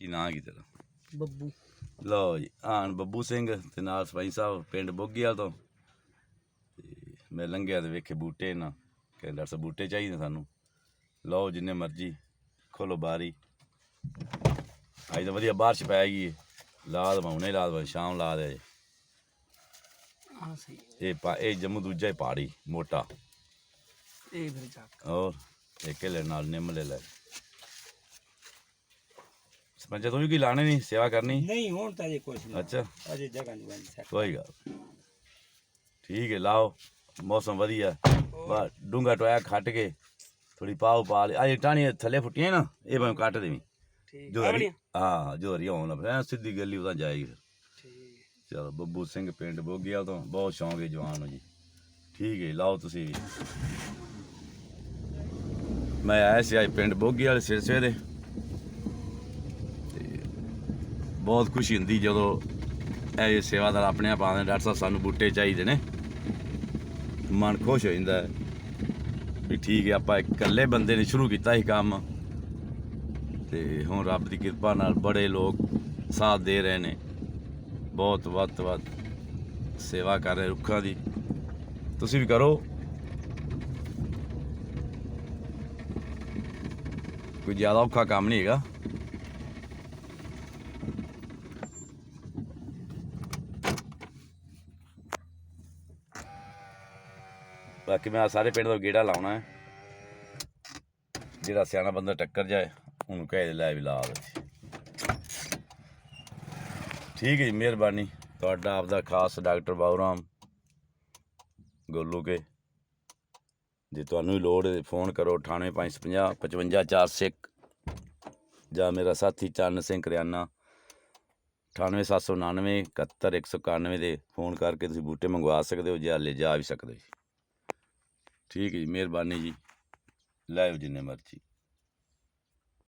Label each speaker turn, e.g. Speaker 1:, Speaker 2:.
Speaker 1: ਕੀ ਨਾਂ ਕੀ ਤੇਰਾ?
Speaker 2: ਬੱਬੂ।
Speaker 1: ਲਓ ਜੀ ਆਣ ਬੱਬੂ ਸਿੰਘ ਤੇ ਨਾਲ ਸਪਾਈ ਸਾਹਿਬ ਪਿੰਡ ਬੋਗੀਵਾਲ ਤੋਂ। ਤੇ ਮੈਂ ਲੰਘਿਆ ਤੇ ਵੇਖੇ ਬੂਟੇ ਨਾ ਕਹਿੰਦਾ ਸਾਹਿਬ ਬੂਟੇ ਚਾਹੀਦੇ ਸਾਨੂੰ। ਲਓ ਜਿੰਨੇ ਮਰਜ਼ੀ ਖੋਲੋ ਬਾਰੀ। ਅੱਜ ਤਾਂ ਵਧੀਆ ਬਾਰਿਸ਼ ਪੈ ਗਈ ਹੈ। ਲਾ ਦਵਾਉਣੇ ਲਾ ਦਵਾ ਸ਼ਾਮ ਲਾ ਦੇ
Speaker 2: ਹਾਂ ਸਹੀ
Speaker 1: ਇਹ ਪਾ ਇਹ ਜੰਮੂ ਦੂਜਾ ਹੀ ਪਹਾੜੀ ਮੋਟਾ।
Speaker 2: ਇਹ ਫਿਰ ਚੱਕ।
Speaker 1: ਔਰ ਇਹ ਕਿਲੇ ਨਾਲ ਨਿੰਮ ਲੈ ਲੈ। ਸਰਪੰਚ ਤੂੰ ਵੀ ਕੀ ਲਾਣੇ ਨਹੀਂ ਸੇਵਾ ਕਰਨੀ।
Speaker 3: ਨਹੀਂ ਹੁਣ ਤਾਂ ਇਹ ਕੁਛ ਨਹੀਂ।
Speaker 1: ਅੱਛਾ।
Speaker 3: ਅਜੇ ਜਗ੍ਹਾ ਨਹੀਂ ਬਣੀ ਸਕ
Speaker 1: ਕੋਈ ਗੱਲ। ਠੀਕ ਹੈ ਲਾਓ। ਮੌਸਮ ਵਧੀਆ। ਬਾ ਡੂੰਗਾ ਟੋਇਆ ਖੱਟ ਕੇ ਥੋੜੀ ਪਾਉ ਪਾ ਲਈ ਅਜੇ ਟਾਣੀ ਥੱਲੇ ਫੁੱਟੀਆਂ ਨਾ ਇਹ ਮੈਂ ਕੱਟ ਦੇਵੀਂ।
Speaker 2: ਠੀਕ
Speaker 1: ਜੋ ਹਰੀ ਹਾਂ ਜੋ ਹਰੀ ਹੋਣ ਲੱਗ ਸਿੱਧੀ ਗੱਲੀ ਉਹਦਾ ਜਾਏਗੀ ਫਿਰ।
Speaker 2: ਠੀਕ।
Speaker 1: ਚਲੋ ਬੱਬੂ ਸਿੰਘ ਪਿੰਡ ਬੋਗਿਆ ਤੋਂ ਬਹੁਤ ਸ਼ੌਂਕ ਹੈ ਜਵਾਨ ਨੂੰ ਜੀ। ਠੀਕ ਹੈ ਲਾਓ ਤੁਸੀਂ ਵੀ। ਮੈਂ ਆਇਆ ਸੀ ਅੱਜ ਪਿੰਡ ਬੋਗੀ ਵਾਲੇ ਸਿਰਸੇ ਦੇ ਤੇ ਬਹੁਤ ਖੁਸ਼ੀ ਹੁੰਦੀ ਜਦੋਂ ਇਹ ਸੇਵਾਦਾਰ ਆਪਣੇ ਆਪ ਆਉਂਦੇ ਡਾਕਟਰ ਸਾਹਿਬ ਸਾਨੂੰ ਬੂਟੇ ਚਾਹੀਦੇ ਨੇ। ਮਨ ਖੁਸ਼ ਹੋ ਜਾਂਦਾ ਵੀ ਠੀਕ ਹੈ, ਆਪਾਂ ਇਕੱਲੇ ਬੰਦੇ ਨੇ ਸ਼ੁਰੂ ਕੀਤਾ ਸੀ ਕੰਮ। ਤੇ ਹੁਣ ਰੱਬ ਦੀ ਕਿਰਪਾ ਨਾਲ ਬੜੇ ਲੋਕ ਸਾਥ ਦੇ ਰਹੇ ਨੇ। ਬਹੁਤ ਵੱਧ ਤੋਂ ਵੱਧ ਸੇਵਾ ਕਰ ਰਹੇ ਰੁੱਖਾਂ ਦੀ। ਤੁਸੀਂ ਵੀ ਕਰੋ। ਕੋਈ ਜ਼ਿਆਦਾ ਔਖਾ ਕੰਮ ਨਹੀਂ ਹੈਗਾ। ਬਾਕੀ ਮੈਂ ਸਾਰੇ ਪਿੰਡ ਦਾ ਗੇੜਾ ਲਾਉਣਾ ਹੈ। ਜਿਹੜਾ ਸਿਆਣਾ ਬੰਦਾ ਟੱਕਰ ਜਾਏ, ਉਹਨੂੰ ਕਹਿ ਲੈ ਵੀ ਲਾ ਦੇ। ਠੀਕ ਹੈ ਜੀ, ਮਿਹਰਬਾਨੀ। ਤੁਹਾਡਾ ਆਪਦਾ ਖਾਸ ਡਾਕਟਰ ਬਾਉਰਾਮ ਗੋਲੂ ਕੇ ਜੇ ਤੁਹਾਨੂੰ ਵੀ ਲੋੜ ਹੈ ਫੋਨ ਕਰੋ 98550 55401 ਜਾਂ ਮੇਰਾ ਸਾਥੀ ਚਰਨ ਸਿੰਘ ਕਰਿਆਨਾ 98799 71191 ਦੇ ਫੋਨ ਕਰਕੇ ਤੁਸੀਂ ਬੂਟੇ ਮੰਗਵਾ ਸਕਦੇ ਹੋ, ਜਾਂ ਲੈ ਜਾ ਵੀ ਸਕਦੇ ਹੋ ਜੀ। ਠੀਕ ਹੈ ਜੀ ਮਿਹਰਬਾਨੀ ਜੀ। ਲਾਇਓ ਜਿੰਨੇ ਮਰਜ਼ੀ।